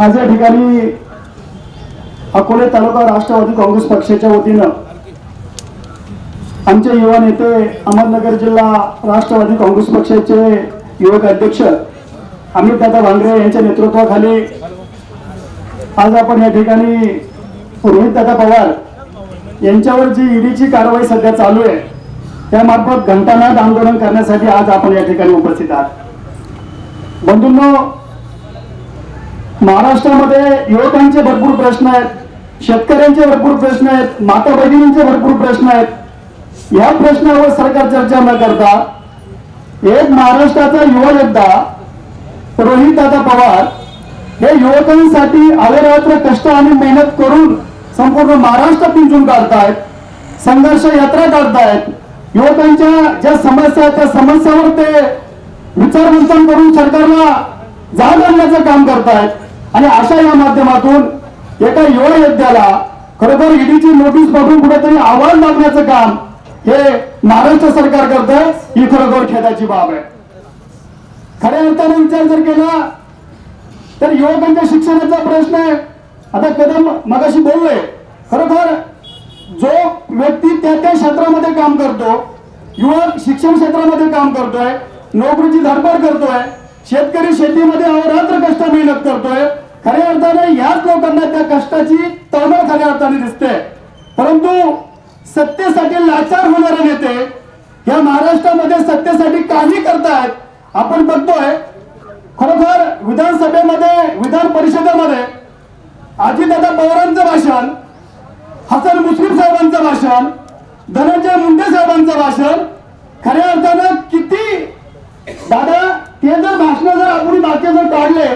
आज या ठिकाणी अकोले तालुका राष्ट्रवादी काँग्रेस पक्षाच्या वतीनं आमचे युवा नेते अहमदनगर जिल्हा राष्ट्रवादी काँग्रेस पक्षाचे युवक अध्यक्ष अमित दादा भांगरे यांच्या नेतृत्वाखाली आज आपण या ठिकाणी रोहित दादा पवार यांच्यावर जी ईडीची कारवाई सध्या चालू आहे त्यामार्फत घंटानाद आंदोलन करण्यासाठी आज आपण या ठिकाणी उपस्थित आहात. बंधूंनो महाराष्ट्रामध्ये युवकांचे भरपूर प्रश्न आहेत शेतकऱ्यांचे भरपूर प्रश्न आहेत माता भगिनींचे भरपूर प्रश्न आहेत. या प्रश्नावर सरकार चर्चा न करता एक महाराष्ट्राचा युवा योद्धा रोहित दादा पवार हे युवकांसाठी अहोरात्र कष्ट आणि मेहनत करून संपूर्ण महाराष्ट्र पिंजून काढतायत संघर्ष यात्रा काढतायत. युवकांच्या ज्या समस्या आहेत त्या समस्यावर ते विचारमंथन करून सरकारला जाग आणण्याचं काम करतायत. या माध्यमातून एका युवा योद्ध्याला खरोखर ईडीची नोटीस बघून कुठेतरी आवाज लागण्याचं काम हे महाराष्ट्र सरकार करत ही खरोखर खेदाची बाब आहे. खऱ्या अर्थाने विचार जर केला तर युवकांच्या शिक्षणाचा प्रश्न आहे. आता कदम मगाशी बोललोय खरोखर जो व्यक्ती त्या त्या क्षेत्रामध्ये काम करतो युवक शिक्षण क्षेत्रामध्ये काम करतोय नोकरीची धडपड करतोय शेतकरी शेतीमध्ये अहोरात्र कष्ट मेहनत करतोय खऱ्या अर्थाने याच लोकांना त्या कष्टाची तळमळ खऱ्या अर्थाने दिसते. परंतु सत्तेसाठी लाचार होणारे नेते या महाराष्ट्रामध्ये सत्तेसाठी काही करतायत आपण बघतोय खरोखर विधानसभेमध्ये विधान परिषदेमध्ये अजितदादा पवारांचं भाषण हसन मुश्रीफ साहेबांचं भाषण धनंजय मुंडे साहेबांचं भाषण खऱ्या अर्थानं किती दादा ते जर भाषण जर आपण बाकी जर काढले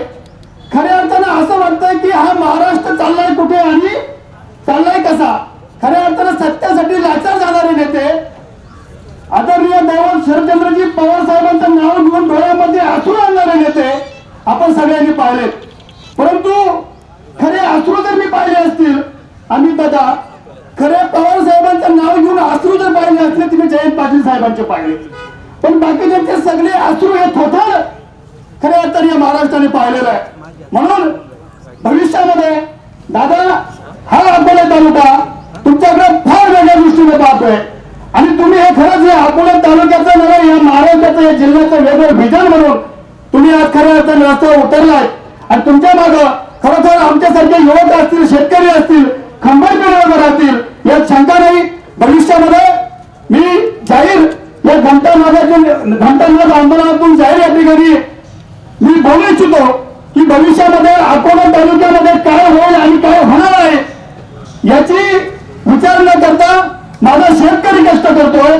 खऱ्या अर्थानं असं वाटतंय की हा महाराष्ट्र चाललाय कुठे आणि चाललाय कसा? खऱ्या अर्थानं सत्यासाठी लाचार जाणारे नेते आदरणीय दैवत शरदचंद्रजी पवार साहेबांचं नाव घेऊन डोळ्यामध्ये अश्रू आणणारे नेते आपण सगळ्यांनी पाहिलेत परंतु खरे अश्रू जर मी पाहिले असतील आम्ही दादा खरे पवार साहेबांचं नाव घेऊन आसरू जर पाहिले असले तुम्ही जयंत पाटील साहेबांचे पाहिले. पण बाकीचे सगळे अश्रू हे थोथर खऱ्या अर्थाने या महाराष्ट्राने पाहिलेलं आहे. म्हणून भविष्यामध्ये दादा हा अकोला तालुका तुमच्याकडे फार वेगळ्या दृष्टीने पाहतोय. आणि तुम्ही हे खरंच या अकोला तालुक्याचं नव्हे या महाराष्ट्राचं या जिल्ह्याचं वेगळं विजन म्हणून तुम्ही आज खऱ्या अर्थाने रस्त्यावर उतरलाय. आणि तुमच्या माग खरोखर आमच्यासारखे युवक असतील शेतकरी असतील खंबळ राहतील यात शंका नाही. भविष्यामध्ये मी जाहीर या घंटा नागातून घंटा नाग आंदोलनातून जाहीर या ठिकाणी भविष्यामध्ये अकोला तालुक्यामध्ये काय होईल आणि काय होणार आहे याची विचार न करता माझा शेतकरी कष्ट करतोय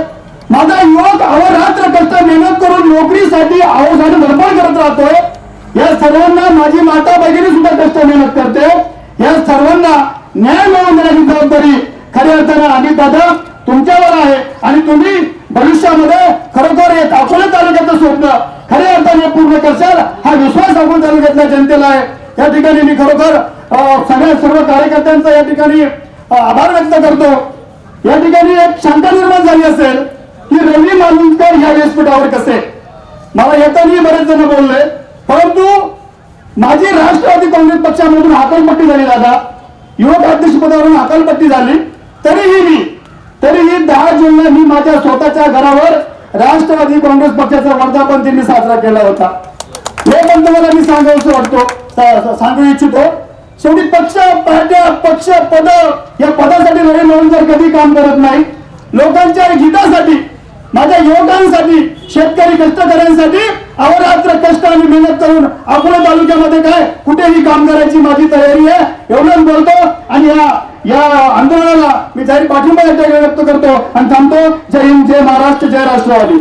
माझा युवक अवरात्र कष्ट मेहनत करून नोकरीसाठी आऊस आणि धडपड करत राहतोय या सर्वांना माझी माता भगिनी सुद्धा कष्ट मेहनत करते. या सर्वांना न्याय मिळवून देण्याची जबाबदारी खऱ्या अर्थानं आम्ही दादा तुमच्यावर आहे. आणि तुम्ही भविष्यामध्ये खरोखर एक अकोला तालुक्याचं स्वप्न खऱ्या पूर्ण करशाल हा विश्वास अकोला तालुक्यातल्या जनतेला आहे. या ठिकाणी मी खरोखर सगळ्या सर्व कार्यकर्त्यांचा या ठिकाणी आभार व्यक्त करतो. या ठिकाणी एक शंका निर्माण झाली असेल की रवी मालुंकर ह्या व्यासपीठावर कसे? मला येतानाही बरेच जण बोलले परंतु माझी राष्ट्रवादी काँग्रेस पक्षामधून हाकलपट्टी झाली दादा. युवक अध्यक्ष पदावरून हाकलपट्टी झाली. तरीही मी तरीही दहा जूनला मी माझ्या स्वतःच्या घरावर राष्ट्रवादी काँग्रेस पक्षाचा वर्धापन दिनी साजरा केला होता. हे पण तुम्हाला मी सांगायचं वाटतो. सांगू इच्छितो. शेवटी पक्ष पार्ट्या पक्ष पद या पदासाठी लढे लढून जर कधी काम करत नाही लोकांच्या हितासाठी माझ्या युवकांसाठी शेतकरी कष्टकऱ्यांसाठी अहोरात्र कष्ट आणि मेहनत करून अकोला तालुक्यामध्ये काय कुठेही काम करायची माझी तयारी आहे एवढंच बोलतो. आणि या या आंदोलनाला मी जाहीर पाठिंबा व्यक्त करतो आणि थांबतो. जय हिंद जय महाराष्ट्र जय राष्ट्रवादी.